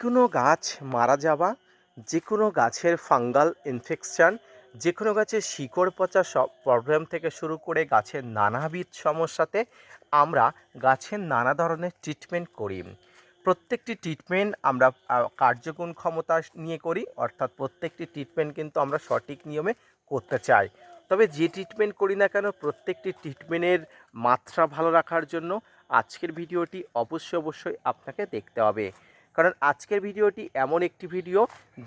কোনো গাছ মারা যাওয়া যে কোনো গাছের ফাঙ্গাল ইনফেকশান যে কোনো গাছের শিকড় পচা সব প্রবলেম থেকে শুরু করে গাছের নানাবিধ সমস্যাতে আমরা গাছের নানা ধরনের ট্রিটমেন্ট করি। প্রত্যেকটি ট্রিটমেন্ট আমরা কার্যগুণ ক্ষমতা নিয়ে করি, অর্থাৎ প্রত্যেকটি ট্রিটমেন্ট কিন্তু আমরা সঠিক নিয়মে করতে চাই। তবে যে ট্রিটমেন্ট করি না কেন, প্রত্যেকটি ট্রিটমেন্টের মাত্রা ভালো রাখার জন্য আজকের ভিডিওটি অবশ্যই অবশ্যই আপনাকে দেখতে হবে। কারণ আজকের ভিডিওটি এমন একটি ভিডিও,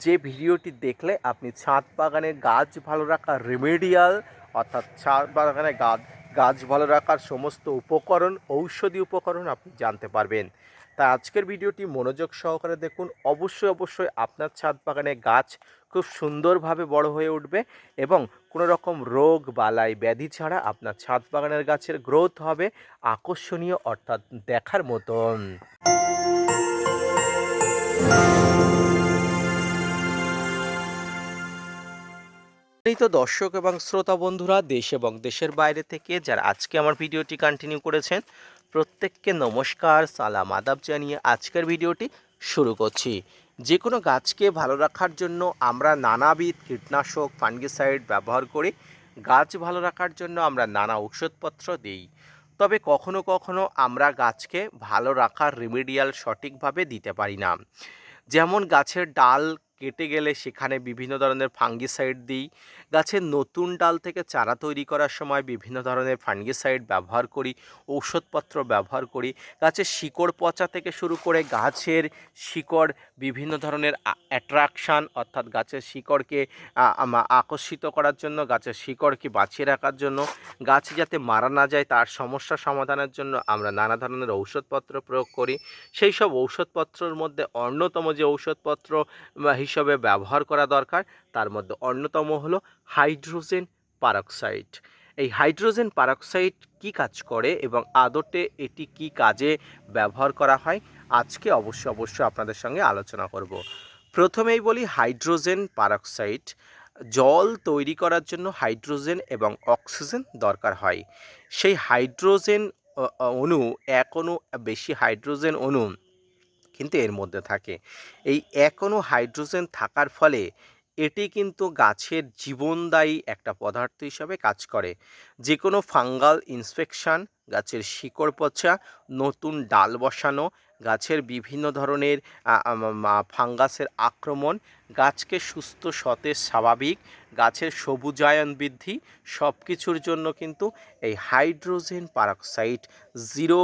যে ভিডিওটি দেখলে আপনি ছাদ বাগানের গাছ ভালো রাখার রেমেডিয়াল অর্থাৎ ছাদ বাগানের গাছ গাছ ভালো রাখার সমস্ত উপকরণ, ঔষধি উপকরণ আপনি জানতে পারবেন। তাই আজকের ভিডিওটি মনোযোগ সহকারে দেখুন। অবশ্যই অবশ্যই আপনার ছাদ বাগানে গাছ খুব সুন্দরভাবে বড় হয়ে উঠবে এবং কোনো রকম রোগ, বালাই, ব্যাধি ছাড়া আপনার ছাদ বাগানের গাছের গ্রোথ হবে আকর্ষণীয়, অর্থাৎ দেখার মতন। এই তো দর্শক এবং শ্রোতা বন্ধুরা দেশ এবং দেশের বাইরে থেকে যারা আজকে আমার ভিডিওটি কন্টিনিউ করেছেন, প্রত্যেককে নমস্কার, সালাম, আদাব জানিয়ে আজকের ভিডিওটি শুরু করছি। যে কোনো গাছকে ভালো রাখার জন্য আমরা নানাবিধ কীটনাশক, ফাঙ্গিসাইড ব্যবহার করি। গাছ ভালো রাখার জন্য আমরা নানা ঔষধপত্র দিই। তবে কখনো কখনো আমরা গাছকে ভালো রাখার রেমেডিয়াল সঠিকভাবে দিতে পারি না। যেমন গাছের ডাল কেটে গেলে সেখানে বিভিন্ন ধরনের ফাঙ্গিসাইড দিই গাছের নতুন ডাল থেকে চারা তৈরি করার সময় বিভিন্ন ধরনের ফাঙ্গিসাইড ব্যবহার করি, ঔষধপত্র ব্যবহার করি। গাছের শিকড় পচা থেকে শুরু করে গাছের শিকড়, বিভিন্ন ধরনের অ্যাট্রাকশান অর্থাৎ গাছের শিকড়কে আকর্ষিত করার জন্য, গাছের শিকড়কে বাঁচিয়ে রাখার জন্য, গাছ যাতে মারা না যায় তার সমস্যা সমাধানের জন্য আমরা নানা ধরনের ঔষধপত্র প্রয়োগ করি। সেই সব ঔষধপত্রর মধ্যে অন্যতম যে ঔষধপত্র হিসাবে ব্যবহার করা দরকার তার মধ্যে অন্যতম হলো হাইড্রোজেন পারক্সাইড। এই হাইড্রোজেন পারক্সাইড কি কাজ করে এবং আদতে এটি কি কাজে ব্যবহার করা হয়? আজকে অবশ্যই অবশ্যই আপনাদের সঙ্গে আলোচনা করব। প্রথমেই বলি হাইড্রোজেন পারক্সাইড, জল তৈরি করার জন্য হাইড্রোজেন এবং অক্সিজেন দরকার হয়। সেই হাইড্রোজেন অণু, এক অণু, বেশি হাইড্রোজেন অণু কিন্তু এর মধ্যে থাকে। এই এক অণু হাইড্রোজেন থাকার ফলে এটি কিন্তু গাছের জীবনদায়ী একটা পদার্থ হিসাবে কাজ করে। যে কোনো ফাঙ্গাল ইনফেকশান গাছের শিকড় পচা, নতুন ডাল বসানো, গাছের বিভিন্ন ধরনের ফাঙ্গাসের আক্রমণ, গাছকে সুস্থ, সতেজ, স্বাভাবিক, গাছের সবুজায়ন বৃদ্ধি সব কিছুর জন্য কিন্তু এই hydrogen peroxide zero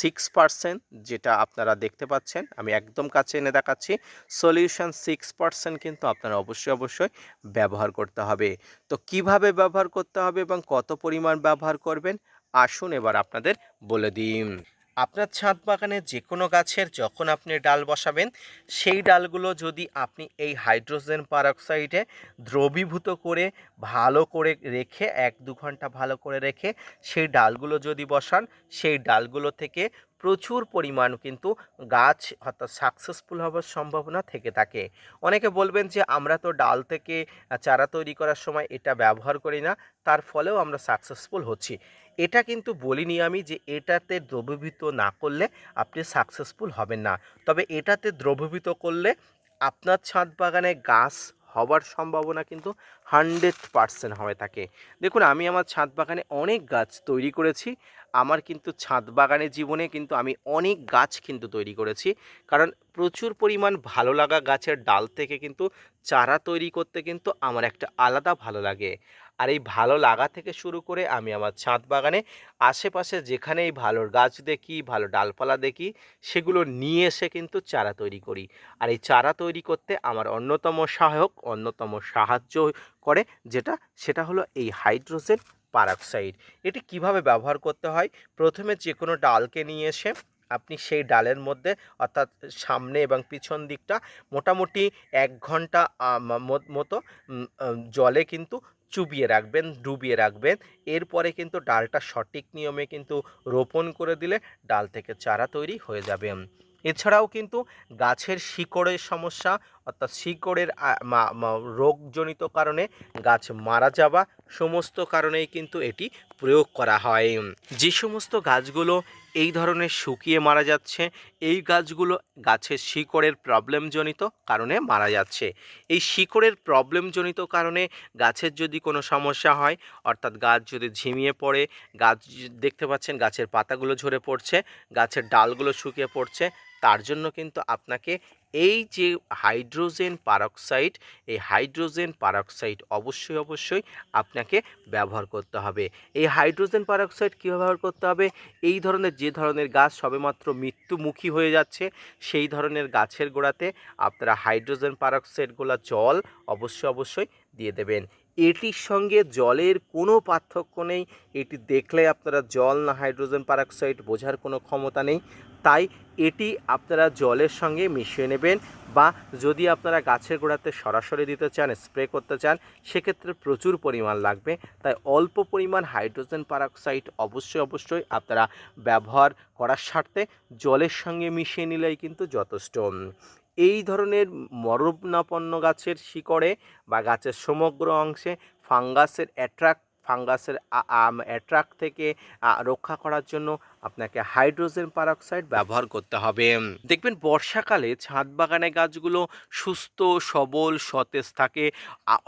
six percent যেটা আপনারা দেখতে পাচ্ছেন, আমি একদম কাছে এনে দেখাচ্ছি, সলিউশন সিক্স পার্সেন্ট কিন্তু আপনারা অবশ্যই অবশ্যই ব্যবহার করতে হবে। তো কীভাবে ব্যবহার করতে হবে এবং কত পরিমাণ ব্যবহার করবেন? আসুন এবার আপনাদের বলে দিন আপনার ছাদ বাগানে যে কোনো গাছের যখন আপনি ডাল বসাবেন, সেই ডালগুলো যদি আপনি এই হাইড্রোজেন পারক্সাইডে দ্রবীভূত করে ভালো করে রেখে, এক দু ঘণ্টা ভালো করে রেখে, সেই ডালগুলো যদি বসান, সেই ডালগুলো থেকে প্রচুর পরিমাণ কিন্তু গাছ অর্থাৎ সাকসেসফুল হওয়ার সম্ভাবনা থেকে থাকে। অনেকে বলবেন যে, আমরা তো ডাল থেকে চারা তৈরি করার সময় এটা ব্যবহার করি না, তার ফলেও আমরা সাকসেসফুল হচ্ছি। এটা কিন্তু বলিনি আমি যে, এটাতে দ্রবীভূত না করলে আপনি সাকসেসফুল হবেন না। তবে এটাতে দ্রবীভূত করলে আপনার ছাদ বাগানে গাছ হওয়ার সম্ভাবনা কিন্তু হান্ড্রেড পারসেন্ট হয়ে থাকে। দেখুন, আমি আমার ছাদ বাগানে অনেক গাছ তৈরি করেছি। আমার কিন্তু ছাদ বাগানের জীবনে কিন্তু আমি অনেক গাছ কিন্তু তৈরি করেছি। কারণ প্রচুর পরিমাণ ভালো লাগা গাছের ডাল থেকে কিন্তু চারা তৈরি করতে কিন্তু আমার একটা আলাদা ভালো লাগে। আর এই ভালো লাগা থেকে শুরু করে আমি আমার ছাদ বাগানে আশেপাশে যেখানেই ভালো গাছ দেখি, ভালো ডালপালা দেখি, সেগুলো নিয়ে এসে কিন্তু চারা তৈরি করি। আর এই চারা তৈরি করতে আমার অন্যতম সহায়ক, অন্যতম সাহায্য করে যেটা, সেটা হলো এই হাইড্রোজেন পারক্সাইড। এটি কীভাবে ব্যবহার করতে হয়? প্রথমে যে কোনো ডালকে নিয়ে এসে আপনি সেই ডালের মধ্যে অর্থাৎ সামনে এবং পিছন দিকটা মোটামুটি এক ঘণ্টা মতো জলে কিন্তু চুবিয়ে রাখবেন, ডুবিয়ে রাখবেন। এরপরে কিন্তু ডালটা সঠিক নিয়মে কিন্তু রোপণ করে দিলে ডাল থেকে চারা তৈরি হয়ে যাবে। এছাড়াও কিন্তু গাছের শিকড়ের সমস্যা, অর্থাৎ শিকড়ের রোগজনিত কারণে গাছ মারা যাওয়া সমস্ত কারণেই কিন্তু এটি প্রয়োগ করা হয়। যে সমস্ত গাছগুলো এই ধরনের শুকিয়ে মারা যাচ্ছে, এই গাছগুলো গাছের শিকড়ের প্রবলেমজনিত কারণে মারা যাচ্ছে। এই শিকড়ের প্রবলেমজনিত কারণে গাছের যদি কোনো সমস্যা হয়, অর্থাৎ গাছ যদি ঝিমিয়ে পড়ে, গাছ, দেখতে পাচ্ছেন গাছের পাতাগুলো ঝরে পড়ছে, গাছের ডালগুলো শুকিয়ে পড়ছে তার জন্য কিন্তু আপনাকে এই যে হাইড্রোজেন পারক্সাইড, এই হাইড্রোজেন পারক্সাইড অবশ্যই অবশ্যই আপনাকে ব্যবহার করতে হবে। এই হাইড্রোজেন পারক্সাইড কী ব্যবহার করতে হবে? এই ধরনের যে ধরনের গাছ সবেমাত্র মৃত্যুমুখী হয়ে যাচ্ছে, সেই ধরনের গাছের গোড়াতে আপনারা হাইড্রোজেন পারক্সাইডগুলো জল অবশ্যই অবশ্যই দিয়ে দেবেন। এটির সঙ্গে জলের কোনো পার্থক্য নেই। এটি দেখলে আপনারা জল না হাইড্রোজেন পারক্সাইড বোঝার কোনো ক্ষমতা নেই। তাই এটি আপনারা জলের সঙ্গে মিশিয়ে নেবেন বা যদি আপনারা গাছের গোড়াতে সরাসরি দিতে চান, স্প্রে করতে চান, সেক্ষেত্রে প্রচুর পরিমাণ লাগবে। তাই অল্প পরিমাণ হাইড্রোজেন পারক্সাইড অবশ্যই অবশ্যই আপনারা ব্যবহার করার স্বার্থে জলের সঙ্গে মিশিয়ে নিলেই কিন্তু যথেষ্ট। এই ধরনের মরবনাপন্ন গাছের শিকড়ে বা গাছের সমগ্র অংশে ফাঙ্গাসের অ্যাট্রাক্ট ফাঙ্গাসের অ্যাট্রাক্ট থেকে রক্ষা করার জন্য আপনাকে হাইড্রোজেন পারক্সাইড ব্যবহার করতে হবে। দেখবেন বর্ষাকালে ছাদ বাগানে গাছগুলো সুস্থ, সবল, সতেজ থাকে।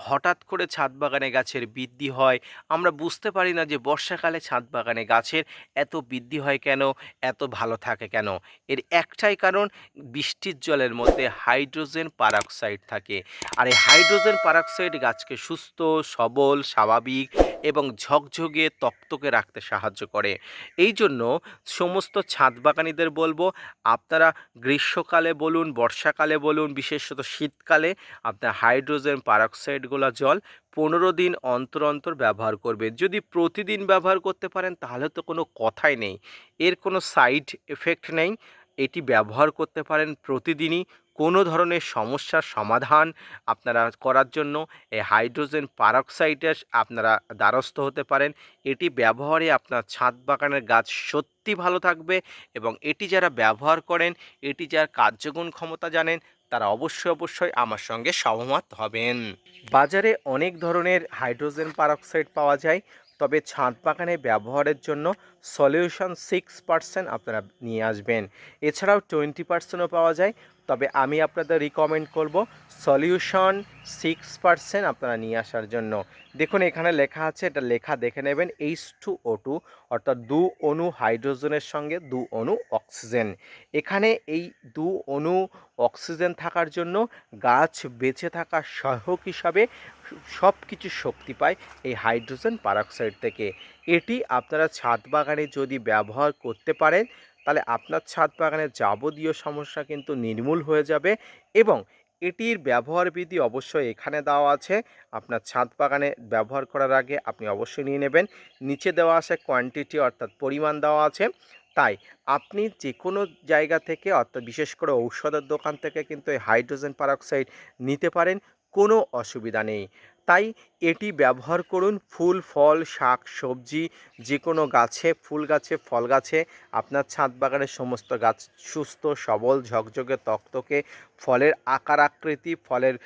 হঠাৎ করে ছাদ বাগানে গাছের বৃদ্ধি হয়। আমরা বুঝতে পারি না যে বর্ষাকালে ছাদ বাগানে গাছের এত বৃদ্ধি হয় কেন, এত ভালো থাকে কেন। এর একটাই কারণ, বৃষ্টির জলের মধ্যে হাইড্রোজেন পারক্সাইড থাকে। আর এই হাইড্রোজেন পারক্সাইড গাছকে সুস্থ, সবল, স্বাভাবিক এবং ঝকঝকে তক্তকে রাখতে সাহায্য করে। এই জন্য সমস্ত ছাদ বাগানিদের বলব, আপনারা গ্রীষ্মকালে বলুন, বর্ষাকালে বলুন, বিশেষত শীতকালে আপনার হাইড্রোজেন পারক্সাইডগুলো জল পনেরো দিন অন্তর অন্তর ব্যবহার করবেন। যদি প্রতিদিন ব্যবহার করতে পারেন তাহলে তো কোনো কথাই নেই। এর কোনো সাইড এফেক্ট নেই। এটি ব্যবহার করতে পারেন প্রতিদিনই। কোনো ধরনের সমস্যার সমাধান আপনারা করার জন্য এই হাইড্রোজেন পারক্সাইডের আপনারা দ্বারস্থ হতে পারেন। এটি ব্যবহারে আপনার ছাদ বাগানের গাছ সত্যি ভালো থাকবে এবং এটি যারা ব্যবহার করেন, এটি যার কার্যগুণ ক্ষমতা জানেন, তারা অবশ্যই অবশ্যই আমার সঙ্গে সহমত হবেন। বাজারে অনেক ধরনের হাইড্রোজেন পারক্সাইড পাওয়া যায়। তবে ছাদ বাগানে ব্যবহারের জন্য সলিউশন সিক্স পার্সেন্ট আপনারা নিয়ে আসবেন। এছাড়াও টোয়েন্টি পার্সেন্টও পাওয়া যায়, তবে আমি আপনাদের রিকমেন্ড করব সলিউশন সিক্স পার্সেন্ট আপনারা নিয়ে আসার জন্য। দেখুন, এখানে লেখা আছে, এটা লেখা দেখে নেবেন এইচ টু ও টু অর্থাৎ দু অণু হাইড্রোজেনের সঙ্গে দু অণু অক্সিজেন। এখানে এই দু অণু অক্সিজেন থাকার জন্য গাছ বেঁচে থাকা সহায়ক হিসাবে সব কিছু শক্তি পায় এই হাইড্রোজেন পারক্সাইড থেকে। এটি আপনারা ছাদ বাগানে যদি ব্যবহার করতে পারেন, তাহলে আপনার ছাদ বাগানের যাবতীয় সমস্যা কিন্তু নির্মূল হয়ে যাবে এবং এটির ব্যবহার বিধি অবশ্যই এখানে দেওয়া আছে। আপনার ছাদ বাগানে ব্যবহার করার আগে আপনি অবশ্যই নিয়ে নেবেন। নিচে দেওয়া আছে কোয়ান্টিটি অর্থাৎ পরিমাণ দেওয়া আছে। তাই আপনি যে কোনো জায়গা থেকে অর্থাৎ বিশেষ করে ঔষধের দোকান থেকে কিন্তু এই হাইড্রোজেন পারক্সাইড নিতে পারেন। কোনো অসুবিধা নেই। তাই এটি ব্যবহার করুন ফুল, ফল, শাক, সবজি যে কোনো গাছে, ফুল গাছে, ফল গাছে। আপনার ছাদ বাগানের সমস্ত গাছ সুস্থ, সবল, ঝকঝকে, তকতকে, ফলের আকার আকৃতি, ফলের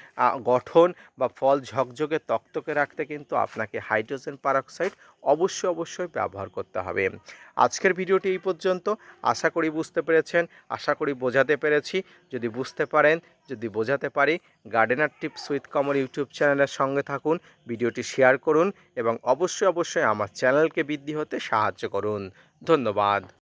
গঠন বা ফল ঝকঝকে, তকতকে রাখতে কিন্তু আপনাকে হাইড্রোজেন পারক্সাইড অবশ্যই অবশ্যই ব্যবহার করতে হবে। আজকের ভিডিওটি এই পর্যন্ত। আশা করি বুঝতে পেরেছেন। আশা করি বোঝাতে পেরেছি। যদি বুঝতে পারেন যদি বোঝাতে পারি gardener tips with Kamar YouTube চ্যানেলের সঙ্গে থাকুন, ভিডিওটি শেয়ার করুন এবং অবশ্যই অবশ্যই আমার চ্যানেলকে বৃদ্ধি হতে সাহায্য করুন। ধন্যবাদ।